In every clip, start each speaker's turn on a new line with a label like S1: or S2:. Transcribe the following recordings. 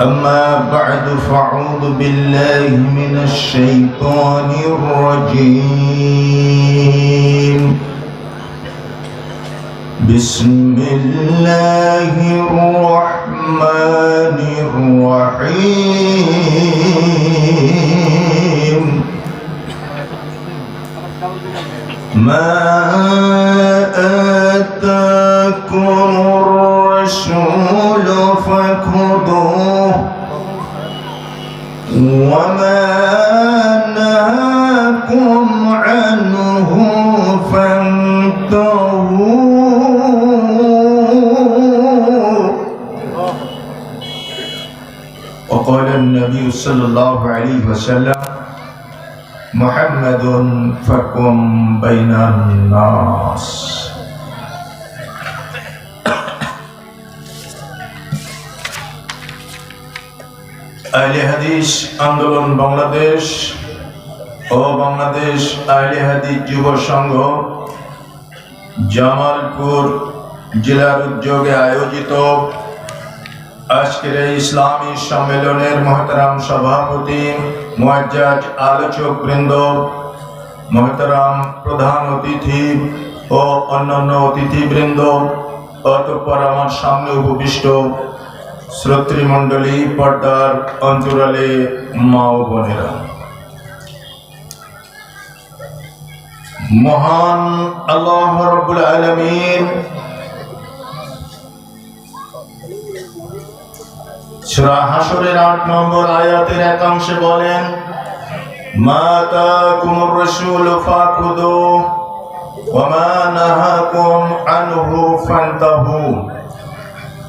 S1: أما بعد فأعوذ بالله من الشيطان الرجيم. بسم الله الرحمن الرحيم. ما آتاكم الرسول وما نهاكم عنه فانتهوا. وقال النبي صلى الله عليه وسلم محمد فكم بين الناس আহলে হাদিস আন্দোলন বাংলাদেশ ও বাংলাদেশ আহলে হাদিস যুব সংঘ জামালপুর জেলার উদ্যোগে আয়োজিত আজকের এই ইসলামী সম্মেলনের মহতারাম সভাপতি মুআজ্জাজ আলোচক বৃন্দ, মহতারাম প্রধান অতিথি ও অন্যান্য অতিথিবৃন্দ, অতঃপর আমার সামনে উপবিষ্ট শ্রোতৃমণ্ডলী পর্দার অন্তরালে মা ও বোনেরা। মহান আল্লাহ আলমিন আট নম্বর আয়াতের একাংশে বলেন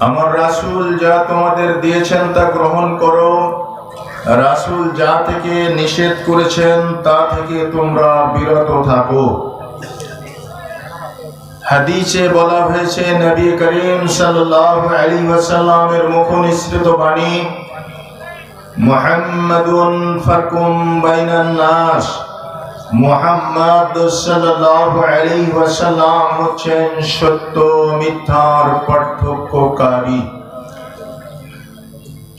S1: আমার রাসূল যা তোমাদের দিয়েছেন তা গ্রহণ করো। রাসূল যা থেকে নিষেধ করেছেন তা থেকে তোমরা বিরত থাকো। হাদিসে বলা হয়েছে, নবী করিম সাল্লাল্লাহু আলাইহি ওয়াসাল্লামের মুখ নিঃসৃত বাণী, মুহাম্মাদুন ফারকুম বাইনান নাস মুহাম্মদ সাল্লাল্লাহু আলাইহি ওয়াসাল্লাম হচ্ছেন সত্য মিথ্যার পার্থক্যকারী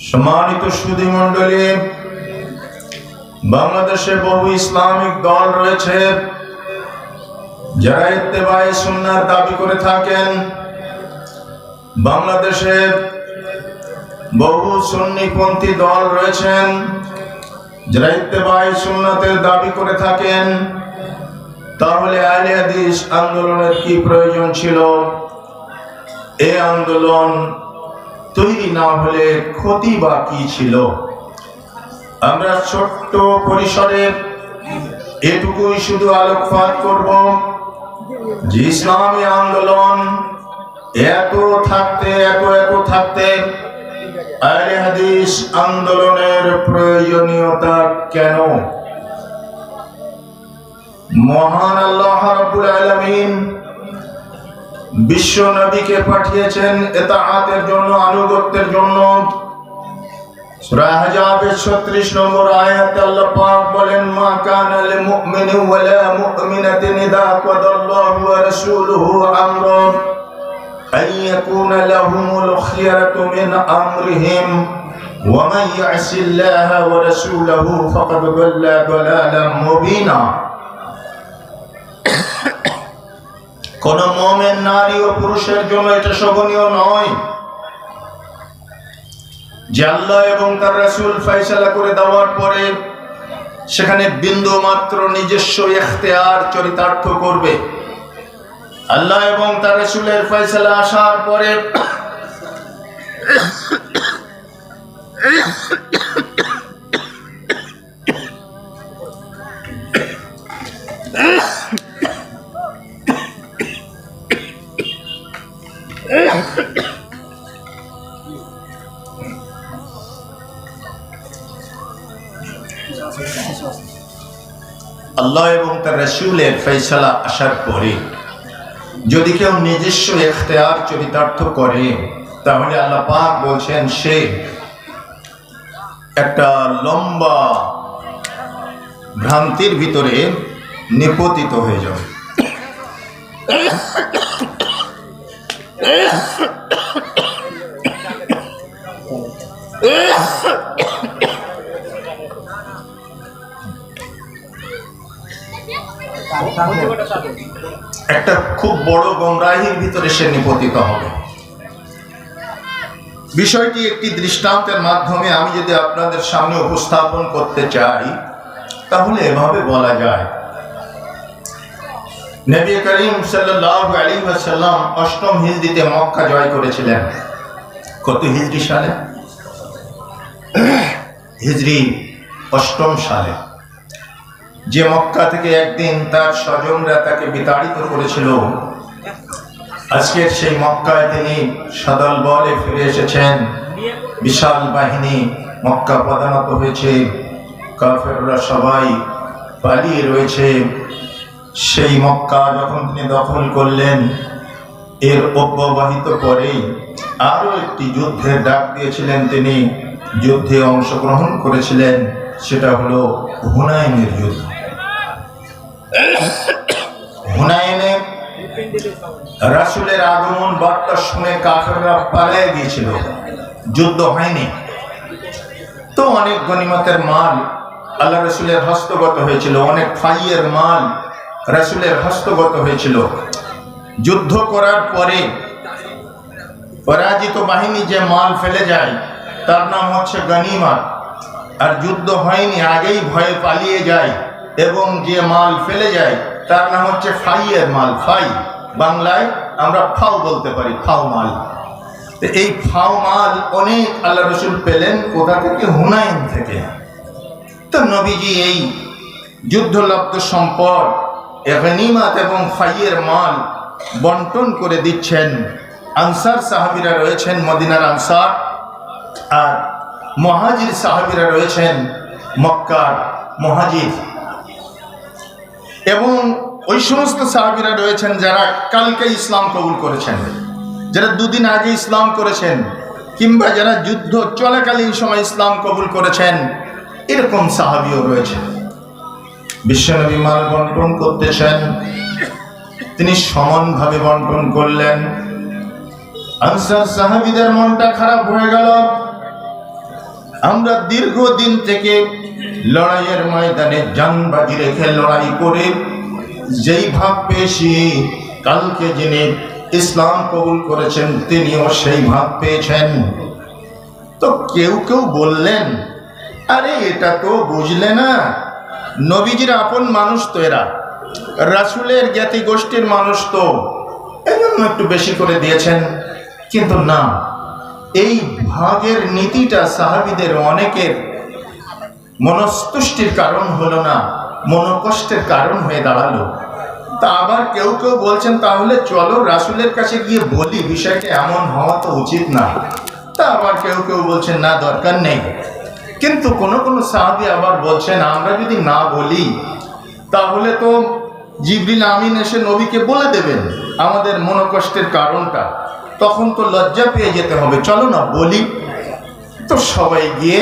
S1: সম্মানিত সুধী মণ্ডলী বাংলাদেশে বহু ইসলামিক দল রয়েছে যারা ইত্তেবাই সুন্নার দাবি করে থাকেন, বাংলাদেশে বহু সুন্নিপন্থী দল রয়েছেন, যারা ইত্তেবাই সুন্নাতের দাবি করে থাকেন, তাহলে আলে হাদিস আন্দোলনের কি প্রয়োজন ছিল? এ আন্দোলন তৈরি না হলে ক্ষতি বা কি ছিল? আমরা ছোট্ট পরিসরে এটুকুই শুধু আলোকপাত করব। ইসলামী আন্দোলন এত থাকতে, এত এত থাকতে হাদিস আন্দোলনের প্রয়োজনীয়তা কেন? মহান আল্লাহ বিশ্ব নবীকে পাঠিয়েছেন এতাআতের জন্য, আনুগত্যের জন্য। সূরা আহজাবের 36 নম্বর আয়াতে আল্লাহ পাক বলেন মা কানা লিল মুমিনি ওয়ালা মুমিনাতিন ইযা কাদাল্লাহু ওয়া রাসূলুহু আমরান أن يكون لهم الخيرة من أمرهم ومن يعص الله ورسوله فقد ضل ضلالا مبينا কোন মোমেন নারী ও পুরুষের জন্য এটা শোভনীয় নয় যে আল্লাহ এবং তার রাসুল ফাইসালা করে দেওয়ার পরে সেখানে বিন্দু মাত্র নিজস্ব ইখতিয়ার, চরিতার্থ করবে। আল্লাহ এবং তার রসুলের ফয়সালা আসার পরে আল্লাহ এবং তার রসুলের ফয়সালা আসার পরে যদি কেউ নিজস্ব এখতেয়ার চরিতার্থ করে তাহলে আল্লাহ পাক বলছেন সে একটা লম্বা ভ্রান্তির ভিতরে নিপতিত হয়ে যাবে একটা খুব বড় গমরাহির ভিতরে সে নিপতিত হবে। বিষয়টি একটি দৃষ্টান্তের মাধ্যমে আমি যদি আপনাদের সামনে উপস্থাপন করতে চাই, তাহলে এভাবে বলা যায়। নবী করিম ওয়াসাল্লাম অষ্টম হিজরিতে মক্কা জয় করেছিলেন। কত হিজরি সালে? হিজরি অষ্টম সালে। যে মক্কা থেকে একদিন তার স্বজনরা তাকে বিতাড়িত করেছিল। আজকের সেই মক্কায় তিনি সদল বলে ফিরে এসেছেন। বিশাল বাহিনী মক্কা প্রধানত হয়েছে। কাফেররা সবাই পালিয়ে রয়েছে। সেই মক্কা যখন তিনি দখল করলেন, এর অব্যবহিত পরেই আরও একটি যুদ্ধের ডাক দিয়েছিলেন তিনি। যুদ্ধে অংশগ্রহণ করেছিলেন, সেটা হলো হুনাইনের যুদ্ধ। রাসুলের আগমন বার্তা শুনে পালিয়ে গিয়েছিল। যুদ্ধ হয়নি। তো অনেক মাল আল্লাহ রসুলের হস্তগত হয়েছিল। অনেক ফাইয়ের মাল রসুলের হস্তগত হয়েছিল। যুদ্ধ করার পরে পরাজিত বাহিনী যে মাল ফেলে যায়, তার নাম হচ্ছে গনিমা আর যুদ্ধ হয়নি, আগেই ভয়ে পালিয়ে যায়। এবং যে মাল ফেলে যায়, তার নাম হচ্ছে ফাইয়ের মাল, ফাই। বাংলায় আমরা ফাও বলতে পারি, ফাও মাল। এই ফাও মাল অনেক আল্লাহ রসুল পেলেন কোথা থেকে? হুনাইন থেকে। তো নবীজি এই যুদ্ধলব্ধ সম্পদ গনিমাত এবং ফাইয়ের মাল বন্টন করে দিচ্ছেন। আনসার সাহাবিরা রয়েছেন মদিনার আনসার, আর মহাজির সাহাবিরা রয়েছেন মক্কার মহাজির। এবং ওই সমস্ত সাহাবিরা রয়েছেন যারা কালকে ইসলাম কবুল করেছেন, যারা দুদিন আগে ইসলাম করেছেন, কিংবা যারা যুদ্ধ চলাকালীন সময় ইসলাম কবুল করেছেন, এরকম সাহাবিও রয়েছে বিশ্বনবী মাল বন্টন করতেছেন, তিনি সমানভাবে বন্টন করলেন। আনসার সাহাবিদের মনটা খারাপ হয়ে গেল। আমরা দীর্ঘদিন থেকে লড়াইয়ের ময়দানে জানবাজি রেখে লড়াই করে যেই ভাব পেয়েছি, কালকে যিনি ইসলাম কবুল করেছেন, তিনিও সেই ভাব পেয়েছেন। তো কেউ কেউ বললেন, আরে, এটা তো বুঝলে না। নবীজির আপন মানুষ তো এরা। রাসুলের জ্ঞাতি গোষ্ঠীর মানুষ তো। এজন্য একটু বেশি করে দিয়েছেন। কিন্তু না এই ভাগের নীতিটা সাহাবিদের অনেকের মনস্তুষ্টির কারণ হলো না, মনোকষ্টের কারণ হয়ে দাঁড়াল। তা আবার কেউ কেউ বলছেন, তাহলে চলো রাসুলের কাছে গিয়ে বলি, বিষয়টা এমন হওয়া তো উচিত না। তা আবার কেউ কেউ বলছেন, না, দরকার নেই। কিন্তু কোনো কোনো সাহাবি আবার বলছেন, আমরা যদি না বলি, তাহলে তো জিবরিল আমিন এসে নবীকে বলে দেবেন আমাদের মনোকষ্টের কারণটা। তখন তো লজ্জা পেয়ে যেতে হবে। চলো না, বলি। তো সবাই গিয়ে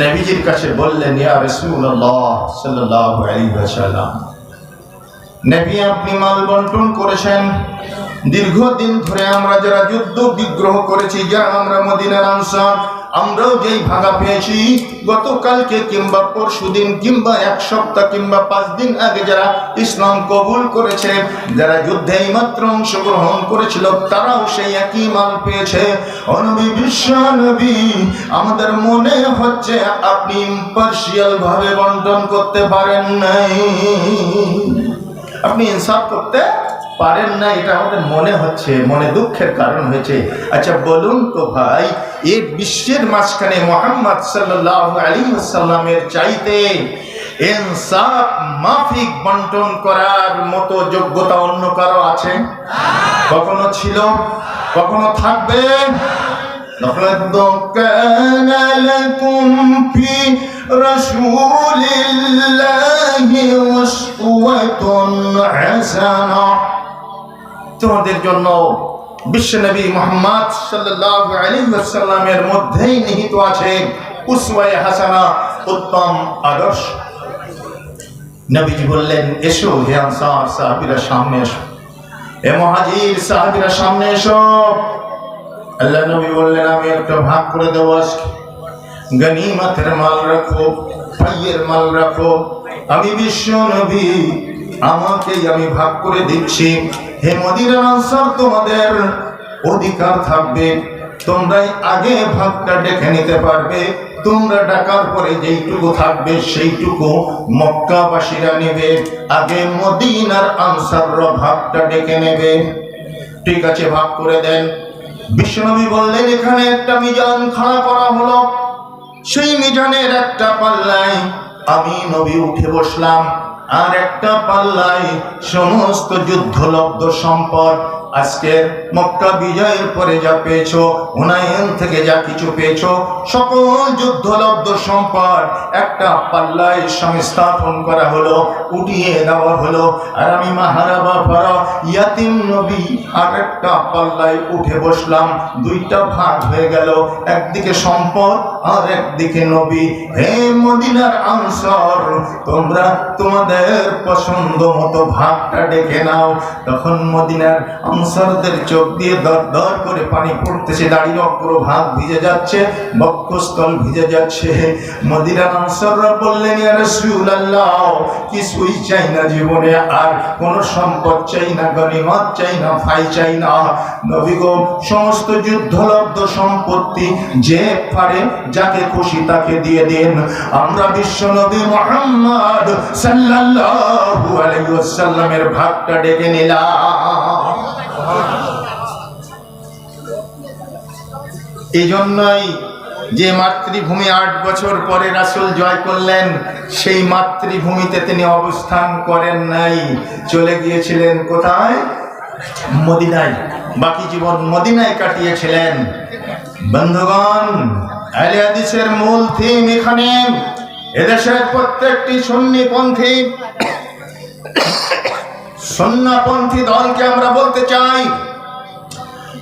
S1: নবীজির কাছে বললেন, ইয়া নবী আপনি মাল বন্টন করেছেন। দীর্ঘদিন ধরে আমরা যারা যুদ্ধ বিগ্রহ করেছি, যারা আমরা মদিনার আনসার আমরাও যেই ভাগা পেয়েছি, গতকালকে কিংবা পরশুদিন কিংবা এক সপ্তাহ কিংবা পাঁচ দিন আগে যারা ইসলাম কবুল করেছে, যারা যুদ্ধে মাত্র অংশগ্রহণ করেছিল, তারাও সেই একই মাল পেয়েছে। অনবী বিশ্ব নবী, আমাদের মনে হচ্ছে আপনি ইম্পার্শিয়াল ভাবে বন্টন করতে পারেন নাই। আপনি ইনসাফ করতে পারেন না এটা আমাদের মনে হচ্ছে মনে দুঃখের কারণ হয়েছে আচ্ছা বলুন তো ভাই এই বিশ্বের মাঝখানে মোহাম্মদ সাল্লাহ আলী সাল্লামের চাইতে ইনসাফ মাফিক বন্টন করার মতো যোগ্যতা অন্য কারো আছে কখনো ছিল কখনো থাকবে لقد كان لكم في رسول الله أسوة حسنة তোমাদের জন্য বিশ্বনবী মোহাম্মদ আলাইহি মধ্যেই নিহিত আছে হাসানা উত্তম আদর্শ। নবীজি বললেন, এসো সামনে এসো। হে মুহাজির সামনে এসো। আল্লাহ নবী বললেন, আমি একটা ভাগ করে দেবো আজকে। গনিমতের মাল রাখো, পাইয়ের মাল রাখো। আমি বিশ্ব নবী আমাকেই আমি ভাগ করে দিচ্ছি। হে মদিনার আনসার, তোমাদের অধিকার থাকবে। তোমরাই আগে ভাগটা ডেকে নিতে পারবে। তোমরা ডাকার পরে যেইটুকু থাকবে, সেইটুকু মক্কাবাসীরা নেবে। আগে মদিনার আনসাররা ভাগটা ডেকে নেবে। ঠিক আছে, ভাগ করে দেন। বিশ্বনবী বললেন, এখানে একটা মিজান খাড়া করা হলো। সেই মিজানের একটা পাল্লায় আমি নবী উঠে বসলাম। আর একটা পাল্লায় সমস্ত যুদ্ধলব্ধ সম্পদ আজকের মক্কা বিজয়ের পরে যা পেয়েছ, হুনায়ন থেকে যা কিছু পেয়েছ, সকল যুদ্ধলব্ধ সম্পদ একটা পাল্লায় সংস্থাপন করা হলো, উঠিয়ে দেওয়া হলো। আর আমি মাহারাবা পরা ইয়াতিম নবী আর একটা পাল্লায় উঠে বসলাম, দুইটা ভাগ হয়ে গেল, একদিকে সম্পদ, আর একদিকে নবী। হে মদিনার আনসার, তোমরা তোমাদের পছন্দ মতো ভাগটা ডেকে নাও। তখন মদিনার আনসারদের চোখ দিয়ে দর দর করে পানি পড়তেছে, দাড়ির অগ্র ভাগ ভিজে যাচ্ছে, বক্ষস্থল ভিজে যাচ্ছে। মদিনার আনসাররা বললেন কিছুই চাই না জীবনে, আর কোন সম্পদ চাই না গনিমত চাই না ফাই চাই না। নবী গো, সমস্ত যুদ্ধলব্ধ সম্পত্তি যে পারে যাকে খুশি তাকে দিয়ে দিন। আমরা বিশ্ব নবী মোহাম্মদ সাল্লাল্লাহু আলাইহি ওয়াসাল্লামের ভাগটা ডেকে নিলাম। এই জন্যই যে মাতৃভূমি আট বছর পরে রাসূল জয় করলেন, সেই মাতৃভূমিতে তিনি অবস্থান করেন নাই। চলে গিয়েছিলেন কোথায়? মদিনায়। বাকি জীবন মদিনায় কাটিয়েছিলেন। বন্ধুগণ, আহলে হাদিসের মূল থিম এখানে, এদেশের প্রত্যেকটি সুন্নিপন্থী, সন্নাপন্থী দলকে আমরা বলতে চাই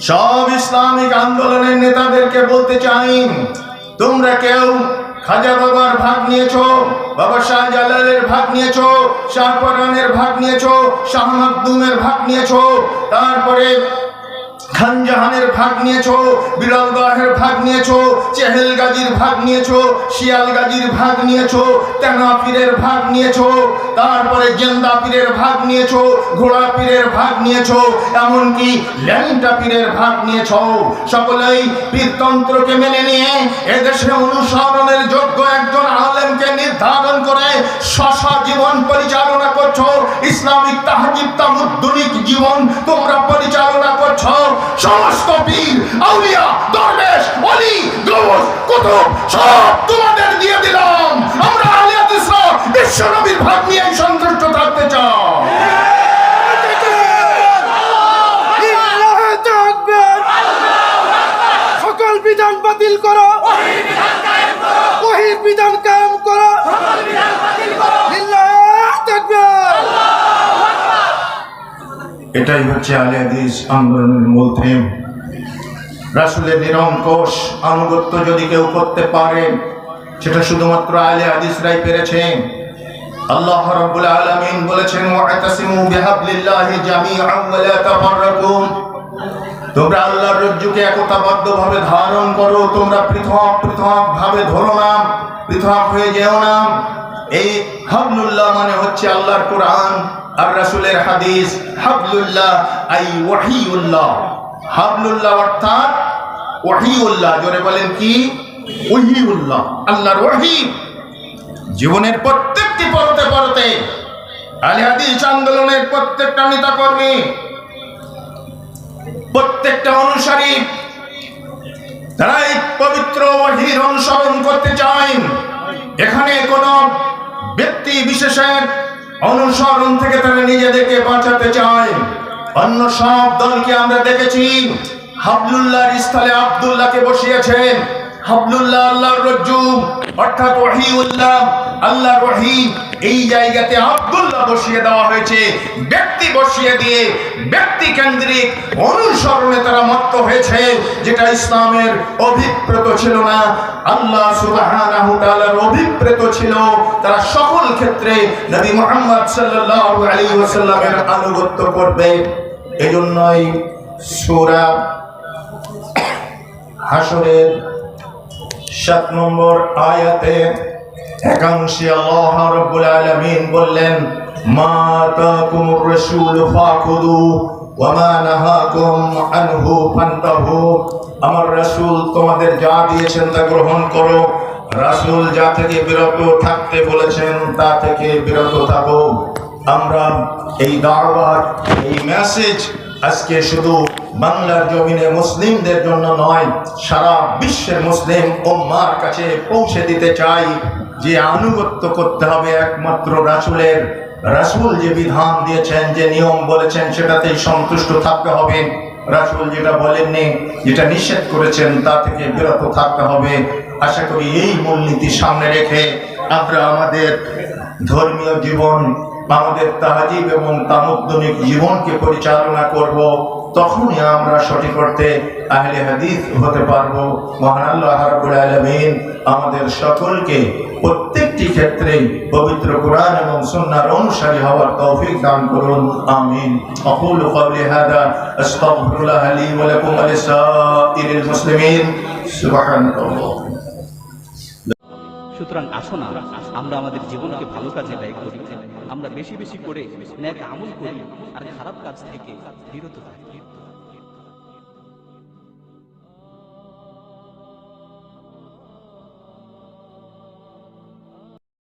S1: সব ইসলামিক আন্দোলনের নেতাদেরকে বলতে চাই, তোমরা কেউ খাজা বাবার ভাগ নিয়েছ, বাবা শাহজালালের ভাগ নিয়েছো, শাহপরানের ভাগ নিয়েছ, শাহ মাকদুমের ভাগ নিয়েছ, তারপরে খান জাহানের ভাগ নিয়েছো বিরলদহের ভাগ নিয়েছো চেহেল গাজীর ভাগ নিয়েছো শিয়াল গাজীর ভাগ নিয়েছো তেনা পীরের ভাগ নিয়েছো, তারপরে জেন্দা পীরের ভাগ নিয়েছো ঘোড়া পীরের ভাগ নিয়েছো, এমনকি ল্যাংটা পীরের ভাগ নিয়েছো। সকলেই পীরতন্ত্রকে মেনে নিয়ে এদেশে অনুসরণের যোগ্য একজন আলেমকে নির্ধারণ করে শশা জীবন পরিচালনা করছ ইসলামিক তাহাজিব, তামুদ্দুনিক জীবন তোমরা পরিচালনা করছ। সমস্ত পীর, আউলিয়া, দরবেশ অলি গৌস কুতুব সব তোমাদের দিয়ে দিলাম। আমরা আলিয়াত ইসলাম বিশ্ব নবীর ভাগ নিয়ে সন্তুষ্ট থাকতে চাই
S2: লিল্লাহে তাকবীর সকল বিধান বাতিল করো ওহির বিধান কায়েম করো লিল্লাহে তাকবীর
S1: এটাই হচ্ছে আলী হাদিস, আন্দোলনের মূল থিম রাসুলের নিরঙ্কুশ আনুগত্য যদি কেউ করতে পারে, সেটা শুধুমাত্র আলী হাদিসরাই পেরেছেন আল্লাহ রাব্বুল আলামিন বলেছেন ওয়াতাসিমু বিহাবলিল্লাহি জামিআন ওয়া লা তাফাররাকু তোমরা আল্লাহর রজ্জুকে একতাবদ্ধভাবে ধারণ করো, তোমরা পৃথক পৃথক ভাবে ধরো না, পৃথক হয়ে যেও না। এই হাবলুল্লাহ মানে হচ্ছে আল্লাহর কোরআন। আর রাসূলের হাদিস, হাবলুল্লাহ, আই ওয়াহিউল্লাহ। হাবলুল্লাহ অর্থাৎ ওয়াহিউল্লাহ, জোরে বলেন কি? ওহিউল্লাহ আল্লাহর ওয়াহি। জীবনের প্রত্যেকটি পরতে পরতে আলী হাদিস আন্দোলনের প্রত্যেকটা নেতা কর্মী প্রত্যেকটা অনুসারী তারা এই পবিত্র ওয়াহির অনুসরণ করতে চায়। এখানে কোন ব্যক্তি বিশেষের অনুসরণ থেকে তারা নিজেদেরকে বাঁচাতে চায়। অন্য সব দলকে আমরা দেখেছি। হাবলুল্লাহর স্থলে আবদুল্লাহকে বসিয়েছেন। হাবলুল্লাহ, আল্লাহর রজ্জু অর্থাৎ ওয়াহিউল্লাহ আল্লাহ রহিম। এই জায়গাতে আব্দুল্লাহ বসিয়ে দেওয়া হয়েছে। ব্যক্তি বসিয়ে দিয়ে ব্যক্তি কেন্দ্রিক অনুসরণে তারা মত্ত হয়েছে, যেটা ইসলামের অভিপ্রেত ছিল না। আল্লাহ সুবহানাহু তাআলার অভিপ্রেত ছিল। তারা সকল ক্ষেত্রে নবী মুহাম্মদ সাল্লাল্লাহু আলাইহি ওয়াসাল্লামের আনুগত্য করবে। এজন্যই সূরা হাসরের সাত নম্বর আয়াতে একাংশে আল্লাহ রাব্বুল আলামিন বললেন, মা তাকুমুর রাসূল ফাখুদু ওয়া মা নাহাকুম আনহু ফান্তাহু। আমার রাসূল তোমাদের যা দিয়েছেন তা গ্রহণ করো। রাসূল যা থেকে বিরত থাকতে বলেছেন, তা থেকে বিরত থাকো। আমরা এই দাওয়াত, এই মেসেজ আজকে শুধু বাংলার জমিনে মুসলিমদের জন্য নয়, সারা বিশ্বের মুসলিম উম্মার কাছে পৌঁছে দিতে চাই। যে আনুগত্য করতে হবে একমাত্র রাসূলের। রাসূল যে বিধান দিয়েছেন, যে নিয়ম বলেছেন, সেটাতেই সন্তুষ্ট থাকতে হবে। রাসূল যেটা বলেননি, যেটা নিষেধ করেছেন, তা থেকে বিরত থাকতে হবে। আশা করি এই মূলনীতি সামনে রেখে আমরা আমাদের ধর্মীয় জীবন, আমাদের তাহাজিব এবং তামুদ্দনিক জীবনকে পরিচালনা করব। তখনই আমরা সঠিক অর্থে আহলে হাদিস হতে পারব। মহান আল্লাহ রাব্বুল আলামিন আমাদের সকলকে প্রত্যেকটি ক্ষেত্রে পবিত্র কোরআন এবং সুন্নাহর অনুসারী হওয়ার তৌফিক দান করুন। আমিন। আকুলু ক্বাউলি হাদা, আস্তাগফিরুল্লাহ লি ওয়া লাকুম ওয়া লিসাইরিল মুসলিমিন। সুবহানাল্লাহ।
S3: সুতরাং আসো না, আমরা আমাদের জীবনকে ভালো কাজে ব্যয় করি। আমরা বেশি বেশি করে ন্যাক আমল করি আর খারাপ কাজ থেকে বিরত থাকি।